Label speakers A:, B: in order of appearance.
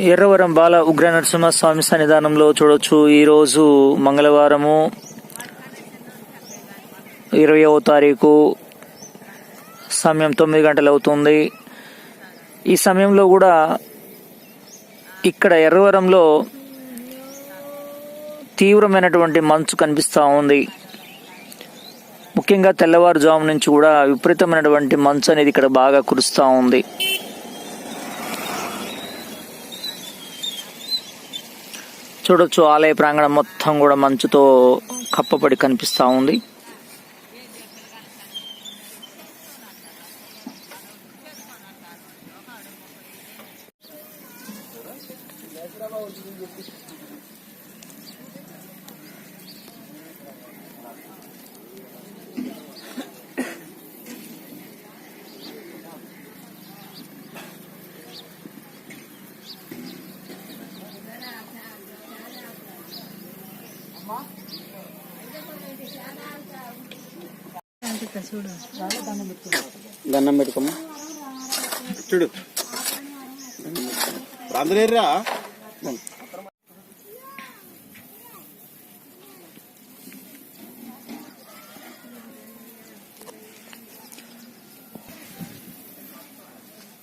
A: ఎర్రవరం బాల ఉగ్ర నరసింహస్వామి సన్నిధానంలో చూడొచ్చు. ఈరోజు మంగళవారము ఇరవయవ తారీఖు సమయం తొమ్మిది గంటలు అవుతుంది. ఈ సమయంలో కూడా ఇక్కడ ఎర్రవరంలో తీవ్రమైనటువంటి మంచు కనిపిస్తూ ఉంది. ముఖ్యంగా తెల్లవారుజాము నుంచి కూడా విపరీతమైనటువంటి మంచు అనేది ఇక్కడ బాగా కురుస్తూ ఉంది. చూడొచ్చు. ఆలయ ప్రాంగణం మొత్తం కూడా మంచుతో కప్పబడి కనిపిస్తూ ఉంది.
B: దండం పెట్టుకోమా చూడు. అందరేరా